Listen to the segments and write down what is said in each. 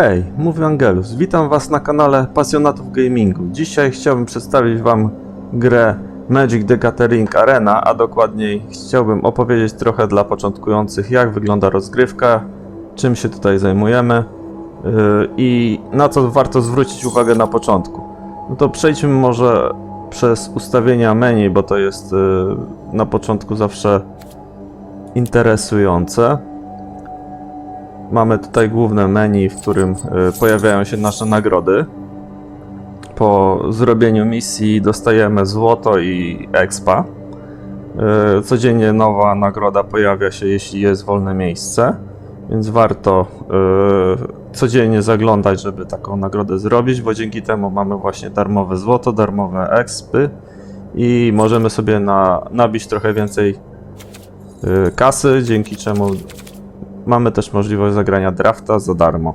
Hej, mówi Angelus. Witam Was na kanale Pasjonatów Gamingu. Dzisiaj chciałbym przedstawić Wam grę Magic the Gathering Arena, a dokładniej chciałbym opowiedzieć trochę dla początkujących, jak wygląda rozgrywka, czym się tutaj zajmujemy yy, i na co warto zwrócić uwagę na początku. No to przejdźmy może przez ustawienia menu, bo to jest yy, na początku zawsze interesujące. Mamy tutaj główne menu, w którym y, pojawiają się nasze nagrody. Po zrobieniu misji dostajemy złoto i expa. Y, Codziennie nowa nagroda pojawia się, jeśli jest wolne miejsce, więc warto y, codziennie zaglądać, żeby taką nagrodę zrobić, bo dzięki temu mamy właśnie darmowe złoto, darmowe expy i możemy sobie na, nabić trochę więcej kasy, dzięki czemu Mamy też możliwość zagrania drafta za darmo.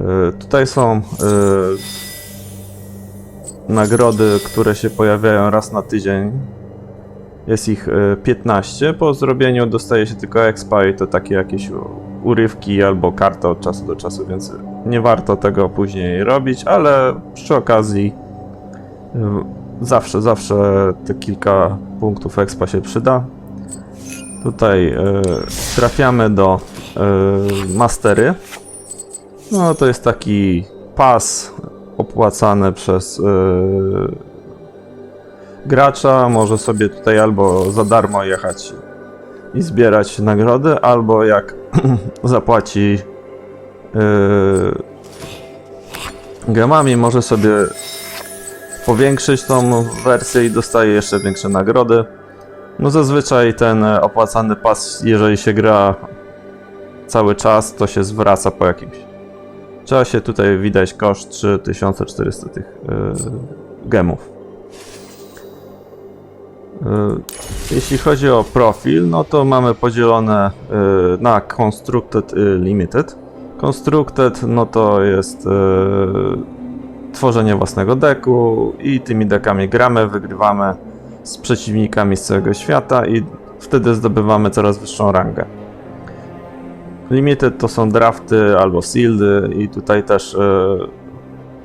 Yy, tutaj są yy, nagrody, które się pojawiają raz na tydzień. Jest ich yy, 15. Po zrobieniu dostaje się tylko expa i to takie jakieś urywki albo karta od czasu do czasu, więc nie warto tego później robić, ale przy okazji zawsze, zawsze te kilka punktów expa się przyda. Tutaj e, trafiamy do e, mastery. No to jest taki pas opłacany przez e, gracza. Może sobie tutaj albo za darmo jechać i zbierać nagrody, albo jak zapłaci e, gemami, może sobie powiększyć tą wersję i dostaje jeszcze większe nagrody. No zazwyczaj ten e, opłacany pas, jeżeli się gra cały czas, to się zwraca po jakimś czasie. Tutaj widać koszt 3400 tych yy, gemów. Yy, jeśli chodzi o profil, no to mamy podzielone na Constructed Limited. Constructed, no to jest tworzenie własnego deku i tymi dekami gramy, wygrywamy z przeciwnikami z całego świata i wtedy zdobywamy coraz wyższą rangę. Limited to są drafty albo sealedy i tutaj też e,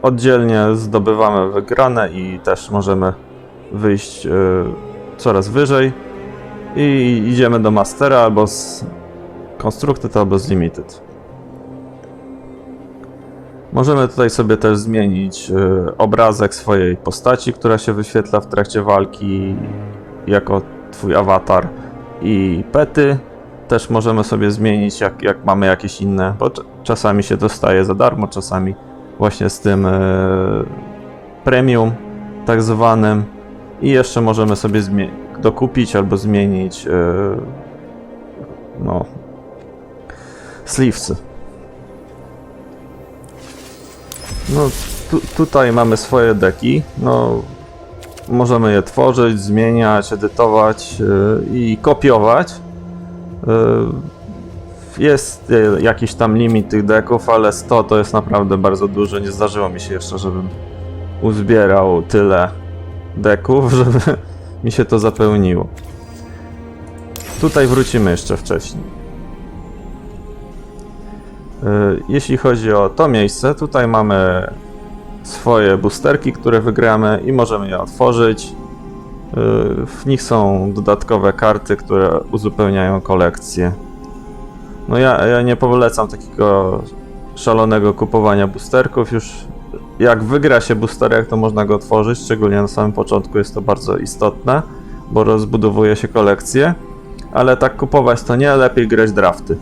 oddzielnie zdobywamy wygrane i też możemy wyjść e, coraz wyżej i idziemy do Mastera albo z Constructed albo z Limited. Możemy tutaj sobie też zmienić y, obrazek swojej postaci, która się wyświetla w trakcie walki jako twój awatar i pety. Też możemy sobie zmienić, jak, jak mamy jakieś inne, bo cz- czasami się dostaje za darmo, czasami właśnie z tym y, premium tak zwanym. I jeszcze możemy sobie dokupić albo zmienić y, no sleevesy. No, tu, tutaj mamy swoje deki. No, możemy je tworzyć, zmieniać, edytować yy, i kopiować. Yy, jest yy, jakiś tam limit tych deków, ale 100 to jest naprawdę bardzo dużo. Nie zdarzyło mi się jeszcze, żebym uzbierał tyle deków, żeby mi się to zapełniło. Tutaj wrócimy jeszcze wcześniej. Y, Jeśli chodzi o to miejsce, tutaj mamy swoje boosterki, które wygramy i możemy je otworzyć. Y, W nich są dodatkowe karty, które uzupełniają kolekcję. No ja, ja nie polecam takiego szalonego kupowania boosterków. Już jak wygra się boosterek, to można go otworzyć, szczególnie na samym początku jest to bardzo istotne, bo rozbudowuje się kolekcję. Ale tak kupować to nie, lepiej grać drafty.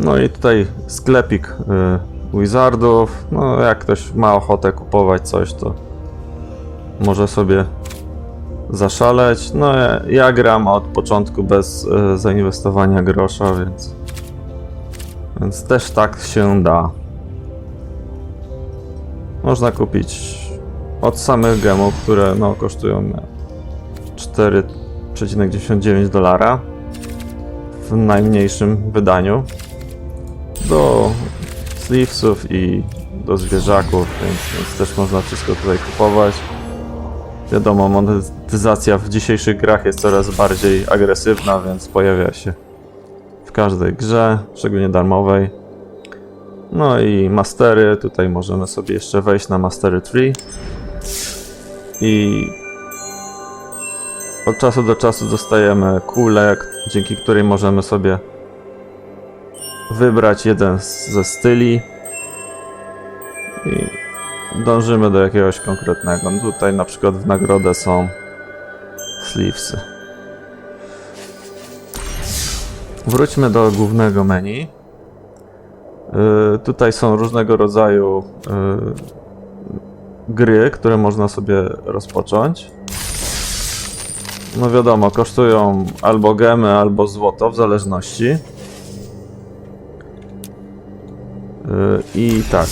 No i tutaj sklepik y, Wizardów. No jak ktoś ma ochotę kupować coś, to może sobie zaszaleć. No ja, ja gram od początku bez y, zainwestowania grosza, więc więc też tak się da. Można kupić od samych gemów, które no, kosztują 4,99 dolara w najmniejszym wydaniu do sleevesów i do zwierzaków, więc, więc też można wszystko tutaj kupować. Wiadomo, monetyzacja w dzisiejszych grach jest coraz bardziej agresywna, więc pojawia się w każdej grze, szczególnie darmowej. No i mastery, tutaj możemy sobie jeszcze wejść na mastery tree i od czasu do czasu dostajemy kulę, k- dzięki której możemy sobie wybrać jeden ze styli i dążymy do jakiegoś konkretnego. No Tutaj na przykład w nagrodę są sleevesy. Wróćmy do głównego menu. Yy, tutaj są różnego rodzaju yy, gry, które można sobie rozpocząć. No wiadomo, kosztują albo gemy, albo złoto, w zależności. I tak.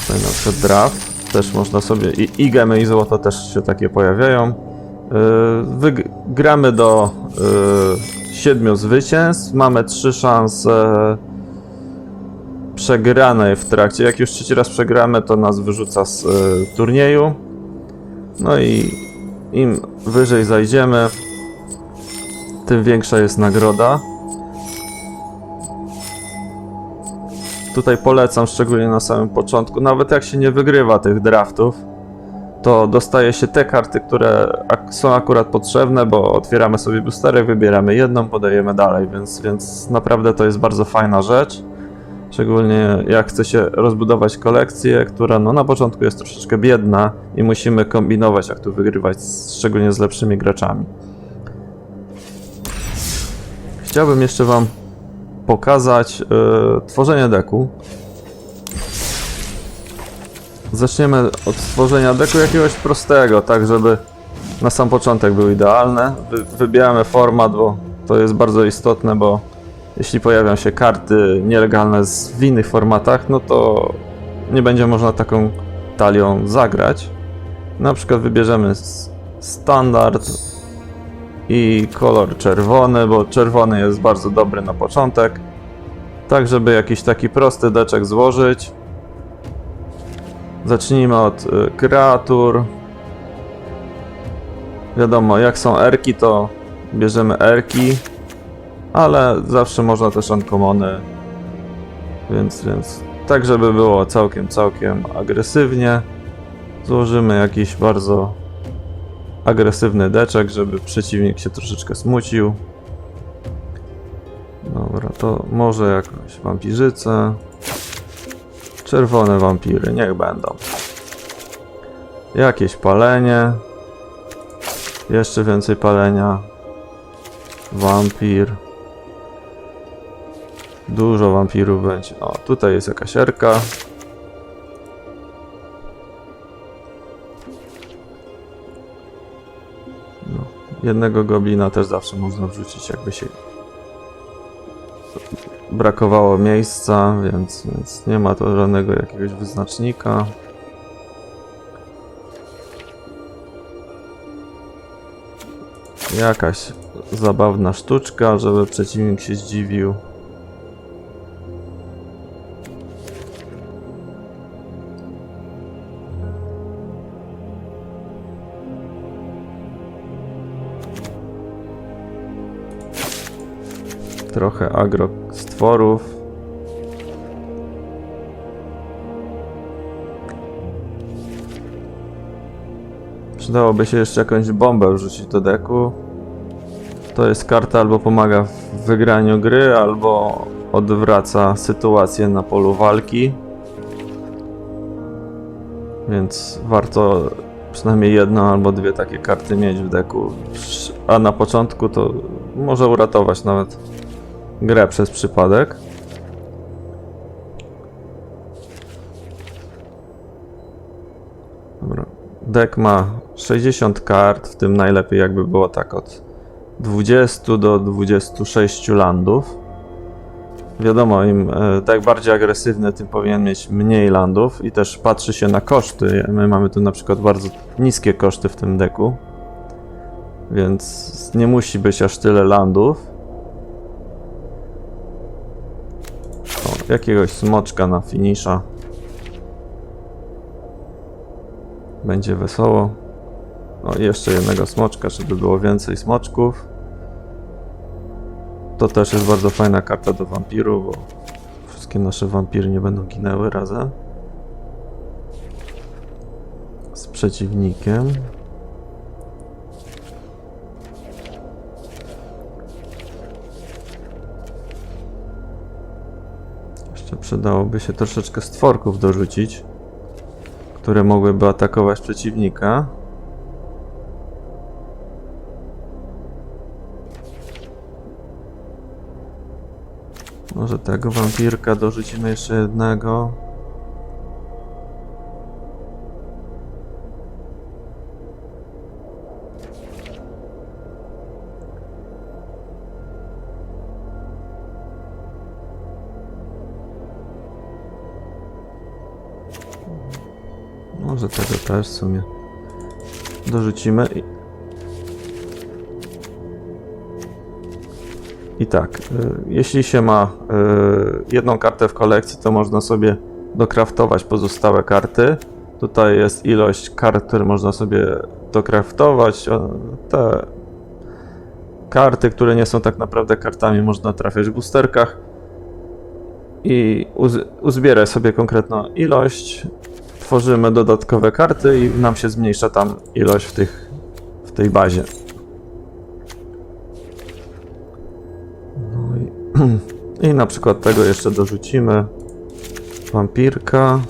Tutaj na przykład draft też można sobie. I, i gemy, i złoto też się takie pojawiają. Yy, wyg- gramy do yy, siedmiu zwycięstw. Mamy trzy szanse przegranej w trakcie. Jak już trzeci raz przegramy, to nas wyrzuca z y, turnieju. No i im wyżej zajdziemy, tym większa jest nagroda. Tutaj polecam, szczególnie na samym początku, nawet jak się nie wygrywa tych draftów, to dostaje się te karty, które ak- są akurat potrzebne, bo otwieramy sobie boosterek, wybieramy jedną, podajemy dalej, więc, więc naprawdę to jest bardzo fajna rzecz. Szczególnie jak chce się rozbudować kolekcję, która no na początku jest troszeczkę biedna i musimy kombinować jak tu wygrywać, szczególnie z lepszymi graczami. Chciałbym jeszcze Wam pokazać e, tworzenie deku. Zaczniemy od stworzenia deku jakiegoś prostego, tak żeby na sam początek był idealny. Wy, wybieramy format, bo to jest bardzo istotne, bo jeśli pojawią się karty nielegalne z, w innych formatach, no to nie będzie można taką talią zagrać. Na przykład wybierzemy standard i kolor czerwony, bo czerwony jest bardzo dobry na początek. Tak, żeby jakiś taki prosty deczek złożyć. Zacznijmy od y, kreatur. Wiadomo, jak są erki, to bierzemy erki ale zawsze można też uncommony, więc, więc tak, żeby było całkiem, całkiem agresywnie. Złożymy jakiś bardzo agresywny deczek, żeby przeciwnik się troszeczkę smucił. Dobra, to może jakąś wampirzycę. Czerwone wampiry, niech będą. Jakieś palenie. Jeszcze więcej palenia. Wampir. Dużo wampirów będzie. O, tutaj jest jakaś erka. Jednego goblina też zawsze można wrzucić, jakby się brakowało miejsca, więc, więc nie ma to żadnego jakiegoś wyznacznika. Jakaś zabawna sztuczka, żeby przeciwnik się zdziwił. Trochę agro stworów. Przydałoby się jeszcze jakąś bombę wrzucić do deku. To jest karta albo pomaga w wygraniu gry, albo odwraca sytuację na polu walki. Więc warto przynajmniej jedną albo dwie takie karty mieć w deku. A na początku to może uratować nawet grę przez przypadek. Dobra. Deck ma 60 kart, w tym najlepiej jakby było tak od 20 do 26 landów. Wiadomo, im tak bardziej agresywny, tym powinien mieć mniej landów i też patrzy się na koszty. My mamy tu na przykład bardzo niskie koszty w tym deku, więc nie musi być aż tyle landów. Jakiegoś smoczka na finisza. Będzie wesoło. No i jeszcze jednego smoczka, żeby było więcej smoczków. To też jest bardzo fajna karta do wampiru, bo wszystkie nasze wampiry nie będą ginęły razem. Z przeciwnikiem. Przydałoby się troszeczkę stworków dorzucić, które mogłyby atakować przeciwnika. Może tego wampirka dorzucimy jeszcze jednego. Też w sumie dorzucimy. I, I tak, y, jeśli się ma y, jedną kartę w kolekcji, to można sobie dokraftować pozostałe karty. Tutaj jest ilość kart, które można sobie dokraftować. Te karty, które nie są tak naprawdę kartami, można trafiać w boosterkach. I uz uzbieraj sobie konkretną ilość, tworzymy dodatkowe karty i nam się zmniejsza tam ilość w, tych, w tej bazie. No i, I na przykład tego jeszcze dorzucimy. Wampirka.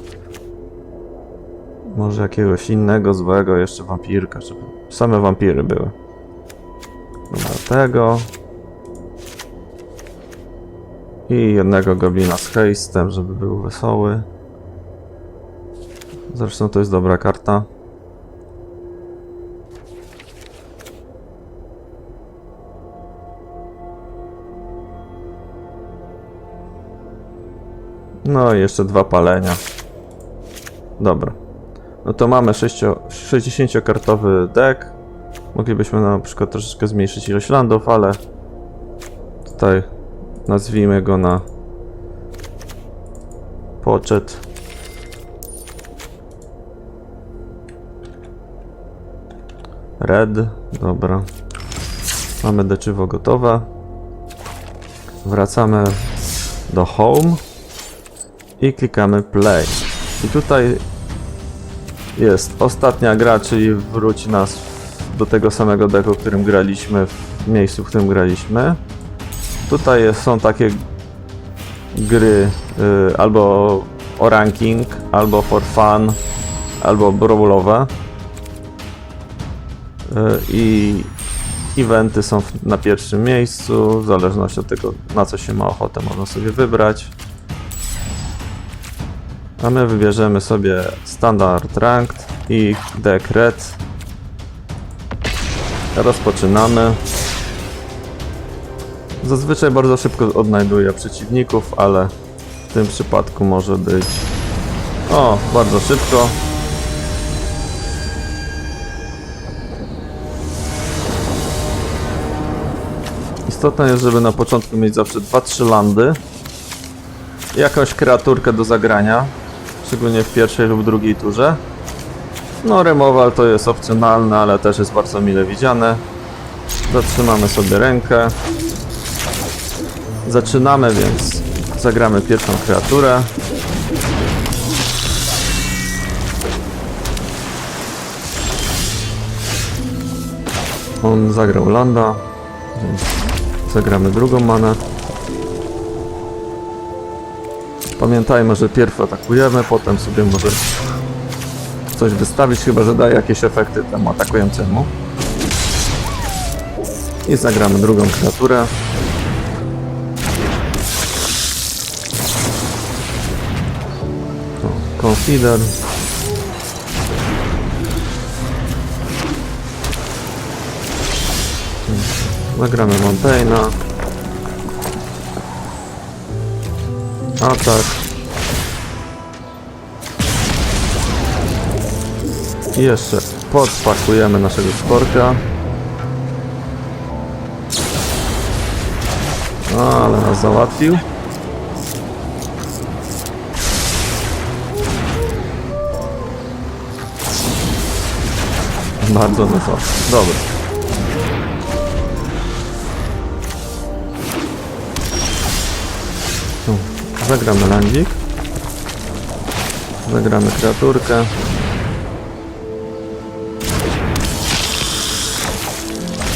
Może jakiegoś innego złego jeszcze wampirka, żeby same wampiry były. Dobra, tego. I jednego goblina z hejstem, żeby był wesoły. Zresztą to jest dobra karta. No i jeszcze dwa palenia. Dobra. No to mamy 60-kartowy deck. Moglibyśmy na przykład troszeczkę zmniejszyć ilość landów, ale tutaj nazwijmy go na poczet. Red, dobra. Mamy deczywo gotowe. Wracamy do home i klikamy play. I tutaj jest ostatnia gra, czyli wróci nas do tego samego deku, w którym graliśmy, w miejscu, w którym graliśmy. Tutaj są takie gry y, albo o ranking, albo for fun, albo brawlowe. Y, I eventy są na pierwszym miejscu, w zależności od tego, na co się ma ochotę, można sobie wybrać. A my wybierzemy sobie standard ranked i deck red. Rozpoczynamy. Zazwyczaj bardzo szybko odnajduję przeciwników, ale w tym przypadku może być. O, bardzo szybko. Istotne jest, żeby na początku mieć zawsze 2-3 landy. Jakąś kreaturkę do zagrania, szczególnie w pierwszej lub drugiej turze. No, removal to jest opcjonalne, ale też jest bardzo mile widziane. Zatrzymamy sobie rękę. Zaczynamy, więc zagramy pierwszą kreaturę. On zagrał landa, więc zagramy drugą manę. Pamiętajmy, że pierw atakujemy, potem sobie może coś wystawić, chyba że daje jakieś efekty temu atakującemu. I zagramy drugą kreaturę. Consider. Zagramy Montaigne. Atak. I jeszcze podpakujemy naszego sporka. A, ale nas załatwił. Bardzo nas Dobra. Zagramy landzik. Zagramy kreaturkę.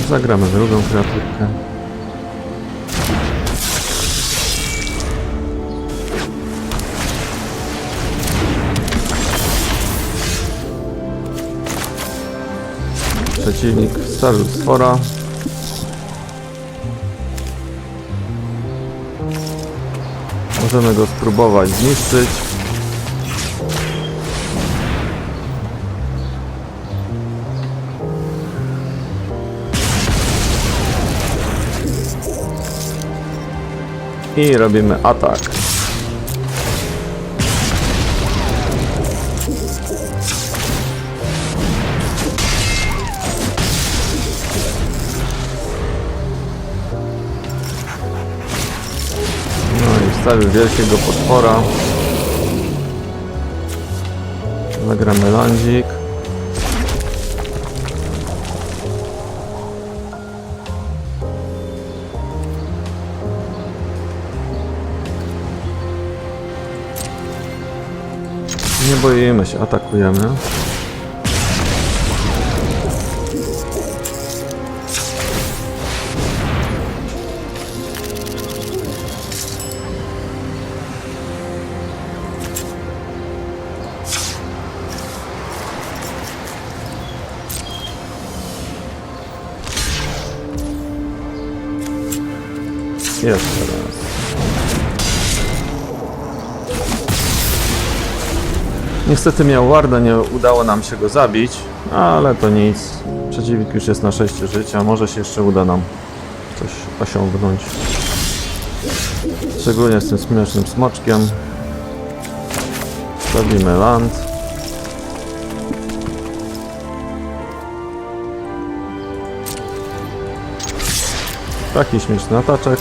Zagramy drugą kreaturkę. Przeciwnik stawił stwora. Możemy go spróbować zniszczyć. I robimy atak. Wielkiego potwora. Zagramy lądzik. Nie boimy się, atakujemy. Jeszcze raz. Niestety miał warda, nie udało nam się go zabić, ale to nic. Przeciwnik już jest na 6 życia, może się jeszcze uda nam coś osiągnąć. Szczególnie z tym śmiesznym smoczkiem. Robimy land. Taki śmieszny ataczek.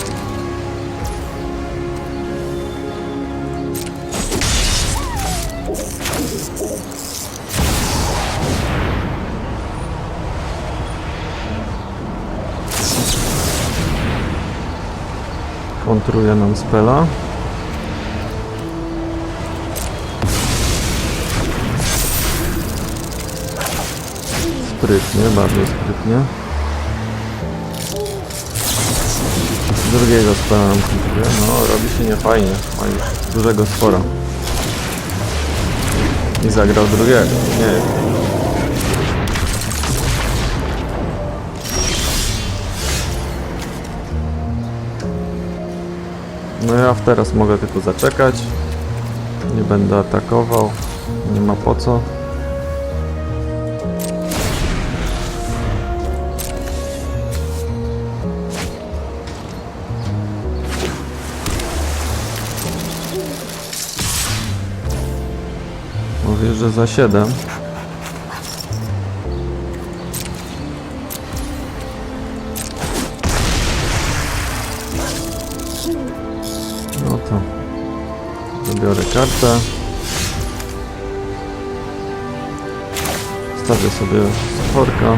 Kontruje nam spela. Sprytnie, bardzo sprytnie. Drugiego spela nam kontruje. No, robi się niefajnie. Ma już dużego spora. I zagrał drugiego. Nie. No ja teraz mogę tylko zaczekać. Nie będę atakował. Nie ma po co. Mówię, że za 7. kartę. Stawię sobie stworka.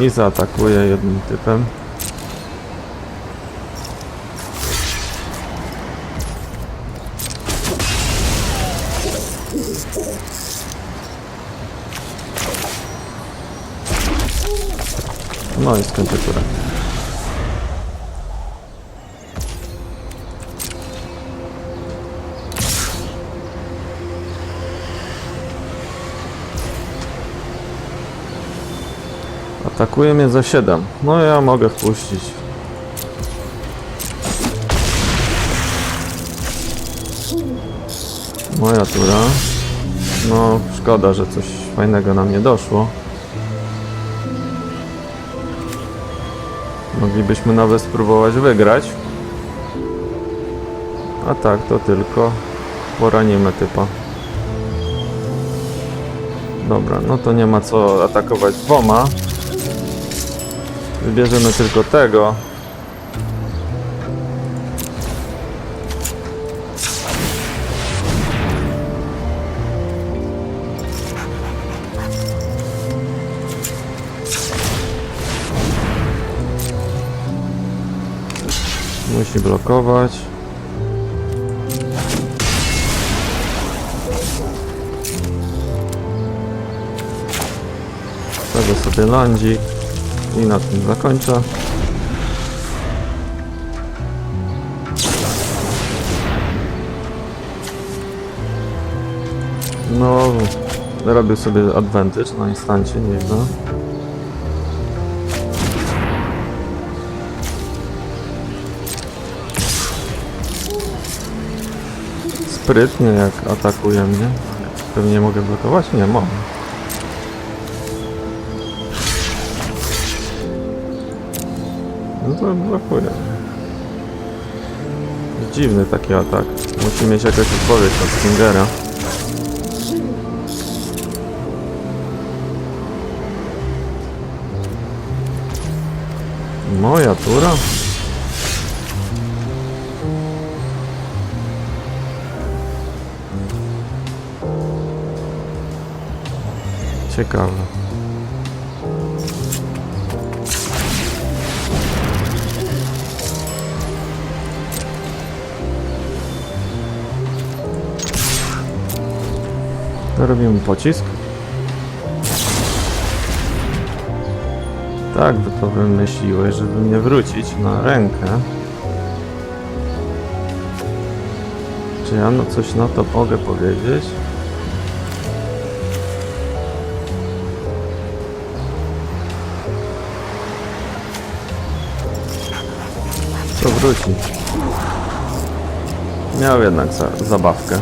I zaatakuję jednym typem. No i skończę. Atakuje mnie za 7. No ja mogę wpuścić. Moja tura. No, szkoda, że coś fajnego nam nie doszło. Moglibyśmy nawet spróbować wygrać. A tak, to tylko poranimy typa. Dobra, no to nie ma co atakować dwoma. Wybierzemy tylko tego. Musi blokować. Tego sobie lądzik i na tym zakończę. No, robię sobie advantage na instancie, nieźle. Sprytnie jak atakuje mnie. Pewnie mogę blokować? Nie, mogę. No to blokuje. Dziwny taki atak. Musi mieć jakąś odpowiedź od Stingera. Moja tura? Ciekawe. Robimy pocisk. Tak, by to wymyśliłeś, żeby mnie wrócić na rękę. Czy ja no coś na to mogę powiedzieć? To wróci. Miał jednak za zabawkę.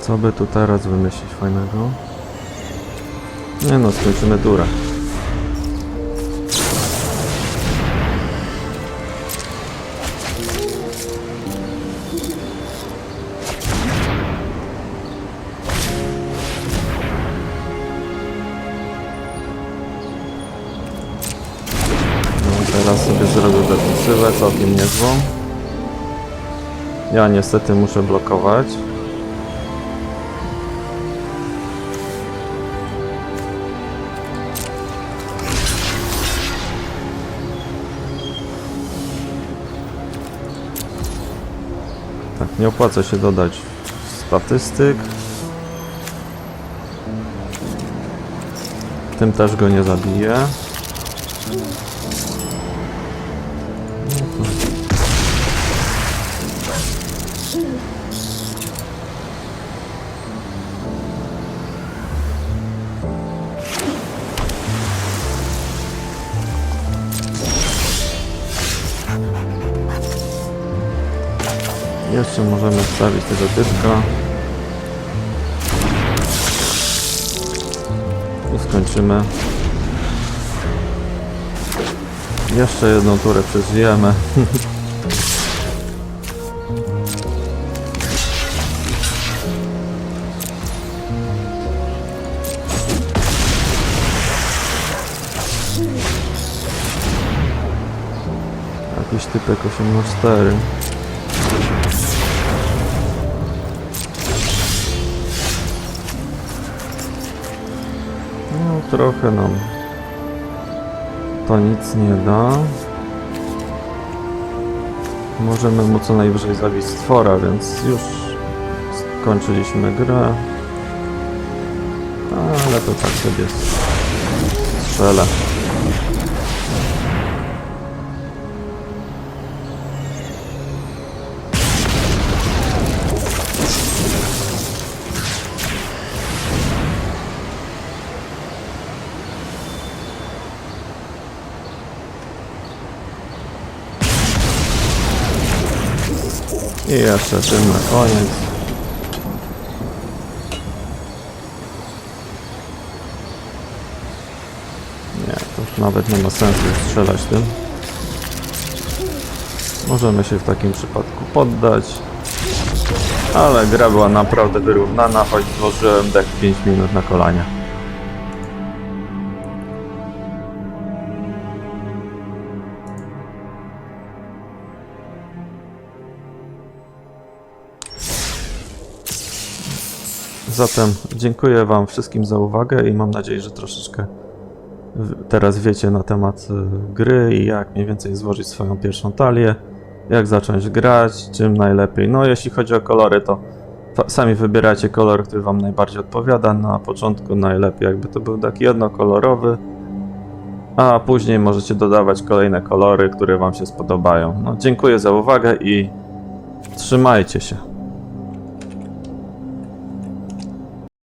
Co by tu teraz wymyślić fajnego? Nie no, skończymy turę. Teraz sobie zrobię defensywę całkiem niezłą. Ja niestety muszę blokować. Tak, nie opłaca się dodać statystyk. Tym też go nie zabiję. Jeszcze możemy wstawić tego typka. I skończymy. Jeszcze jedną turę przeżyjemy. Jakiś typek 8 trochę nam to nic nie da. Możemy mu co najwyżej zabić stwora, więc już skończyliśmy grę. Ale to tak sobie strzelę. I jeszcze tym na koniec. Nie, to nawet nie ma sensu strzelać tym. Możemy się w takim przypadku poddać. Ale gra była naprawdę wyrównana, choć złożyłem dek 5 minut na kolanie. Zatem dziękuję Wam wszystkim za uwagę i mam nadzieję, że troszeczkę teraz wiecie na temat y, gry i jak mniej więcej złożyć swoją pierwszą talię, jak zacząć grać, czym najlepiej. No, jeśli chodzi o kolory, to sami wybieracie kolor, który Wam najbardziej odpowiada. Na początku najlepiej, jakby to był taki jednokolorowy, a później możecie dodawać kolejne kolory, które Wam się spodobają. No, dziękuję za uwagę i trzymajcie się.